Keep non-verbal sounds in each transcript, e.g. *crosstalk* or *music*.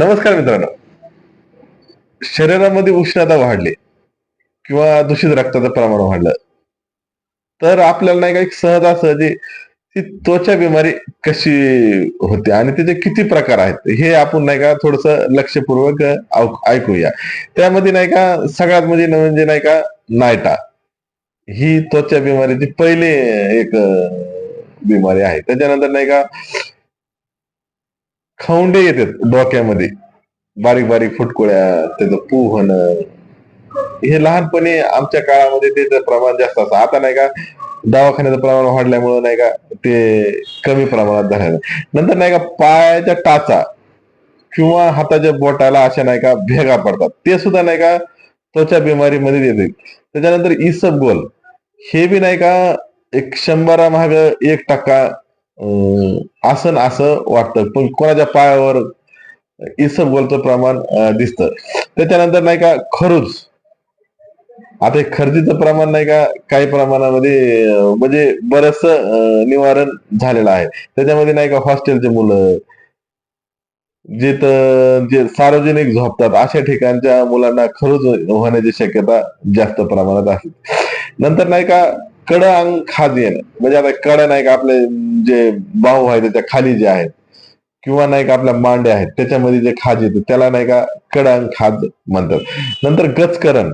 नमस्कार मित्रांनो. शरीरामध्ये उष्णता वाढली किंवा दूषित रक्ताचं प्रमाण वाढलं. तर आपल्याला नाही का एक सहजासहजी ती त्वचा बिमारी कशी होते आणि त्याचे किती प्रकार आहेत हे आपण नाही का थोडस लक्षपूर्वक ऐकूया. त्यामध्ये नाही का सगळ्यात म्हणजे म्हणजे नाही का नायटा ही त्वचा बिमारीची पहिली एक बिमारी आहे. त्याच्यानंतर नाही का खवंडे येतात डोक्यामध्ये. बारीक बारीक फुटकुळ्या त्याचं पू हे लहानपणी आमच्या काळामध्ये त्याचं प्रमाण जास्त असतं. आता नाही का दवाखान्याचं प्रमाण वाढल्यामुळं नाही का ते कमी प्रमाणात झालं नंतर नाही का पायाच्या टाचा किंवा हाताच्या बोटाला अशा नाही का भेगा पडतात. ते सुद्धा नाही का त्वचा बिमारीमध्ये येते. त्याच्यानंतर इसबगोल. हे बी नाही का एक शंभरा माग एक टक्का आसन असं असं वाटतं. पण कोणाच्या पायावर इसबगोलचं प्रमाण दिसत दिसतं. त्याच्यानंतर नाही का खरूज आता हे खर्चीचं प्रमाण नाही का काही प्रमाणामध्ये म्हणजे बरस निवारण झालेलं आहे. त्याच्यामध्ये नाही का हॉस्टेलचे मुलं जिथ जे सार्वजनिक झोपतात अशा ठिकाणच्या मुलांना खरूज होण्याची शक्यता जास्त प्रमाणात असते नंतर नाही का कड अंग खाज येणं. म्हणजे आता कड नाही का आपले जे बाहू आहेत त्याच्याखाली जे आहेत किंवा नाही का आपल्या मांड्या आहेत त्याच्यामध्ये जे खाज येते त्याला नाही का कड अंग खाज म्हणतात. नंतर गचकरण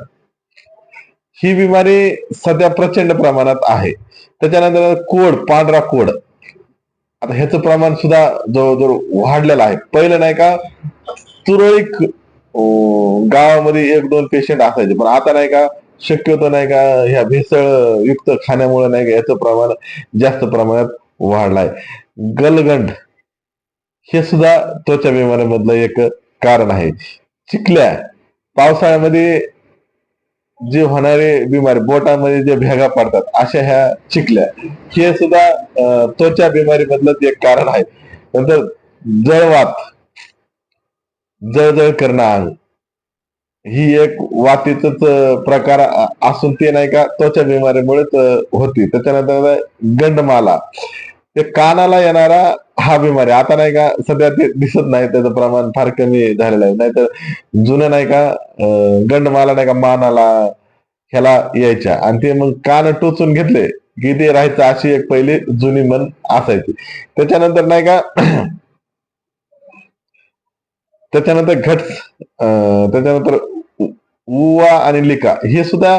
ही बिमारी सध्या प्रचंड प्रमाणात आहे. त्याच्यानंतर कोड पांढरा कोड. आता ह्याचं प्रमाण सुद्धा जवळजवळ वाढलेलं आहे. पहिलं नाही का तुरळक गावामध्ये एक दोन पेशंट असायचे पण आता नाही का शक्यतो नाही का ह्या भेसळ युक्त खाण्यामुळे नाही का याचं प्रमाण जास्त प्रमाणात वाढलाय. गलगंड हे सुद्धा त्वचा बिमाऱ्यामधलं एक कारण आहे. चिखल्या पावसाळ्यामध्ये जे होणारे बिमारी बोटामध्ये जे भेगा पडतात अशा ह्या चिखल्या हे सुद्धा त्वचा बिमारी मधलंच एक कारण आहे. नंतर जळवात जळजळ करणं अंग ही एक वातीच प्रकार असून ते नाही का त्वचा बिमारीमुळेच होती. त्याच्यानंतर गंडमाला ते कानाला येणारा हा बिमारी. आता नाही का सध्या ते दिसत नाही. त्याचं प्रमाण फार कमी झालेलं आहे. नाहीतर जुनं नाही का गंडमाला नाही का मानाला ह्याला यायच्या. आणि ते मग कान टोचून घेतले की ते राहायचं अशी एक पहिली जुनी मन असायची. त्याच्यानंतर नाही का *clears throat* त्याच्यानंतर घट अं, त्याच्यानंतर उवा आणि लिका. हे सुद्धा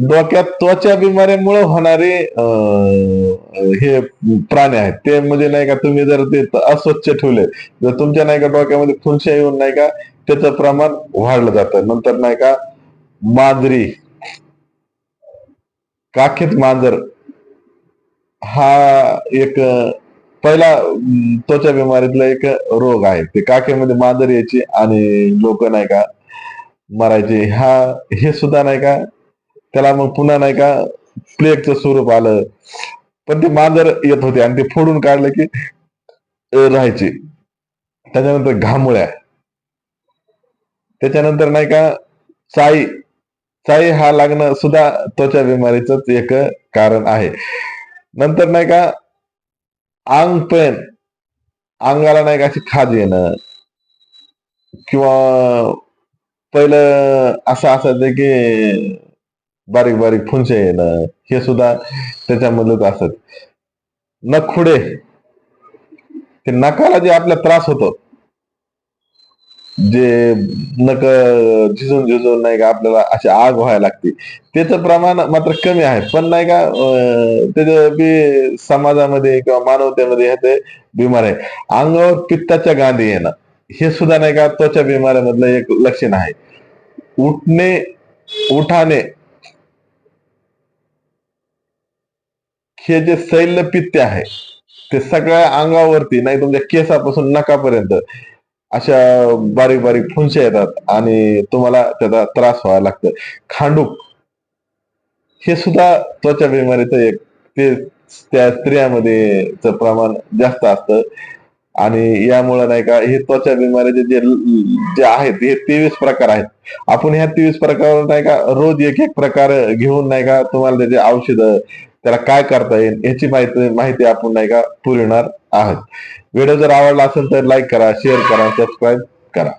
डोक्यात त्वचा बिमारीमुळे होणारे हे प्राणी आहेत. ते म्हणजे नाही का तुम्ही जर ते अस्वच्छ ठेवले जर तुमच्या नाही का डोक्यामध्ये फुलशा येऊन नाही का त्याचं प्रमाण वाढलं जातं. नंतर नाही का मांजरी काखेत मांजर हा एक पहिला त्वचा बिमारीतला एक रोग आहे. ते काखेमध्ये मांजर यायची आणि लोक नाही का मरायचे हा हे सुद्धा नाही का? त्याला मग पुन्हा नाही का प्लेगचं स्वरूप आलं. पण ते मांजर येत होते आणि ते फोडून काढलं की राहायचे. त्याच्यानंतर घामुळ्या. त्याच्यानंतर नाही का चाई चाई हा लागणं सुद्धा त्वचा बिमारीच एक कारण आहे. नंतर नाही का अंग पेन. अंगाला नाही का अशी खाज येणं. किंवा पहिलं असं असायचं की बारीक बारीक फुंचे येणं हे सुद्धा त्याच्यामधलंच असत. नखुडे. ते नकाला जे आपला त्रास होतो. जे नक झिजून झिजून नाही का आपल्याला अशी आग व्हायला लागते. त्याचं प्रमाण मात्र कमी आहे. पण नाही का अं, त्याचं बी समाजामध्ये किंवा मानवतेमध्ये ह्याचे बिमार आहे. अंगावर पित्ताच्या गांधी येणं हे सुद्धा नाही का त्वचा बिमाऱ्यामधलं एक लक्षण आहे. उठणे उठाने हे जे शैल्य पित्त आहे ते सगळ्या अंगावरती नाही तुमच्या केसापासून नकापर्यंत अशा बारीक बारीक फुंशा येतात आणि तुम्हाला त्याचा त्रास व्हायला लागतो. खांडूक हे सुद्धा त्वचा बिमारीचं एक ते त्या स्त्रियामध्ये च प्रमाण जास्त असतं. आणि यामुळे नाही का हे त्वचा बिमारीचे जे जे आहेत हे तेवीस प्रकार आहेत. आपण ह्या तेवीस प्रकार नाही का रोज एक एक प्रकार घेऊन नाही का तुम्हाला त्याचे औषध त्याला काय करता येईल याची माहिती माहिती आपण नाही का पुरवणार आहोत. व्हिडिओ जर आवडला असेल तर लाईक करा शेअर करा सबस्क्राईब करा.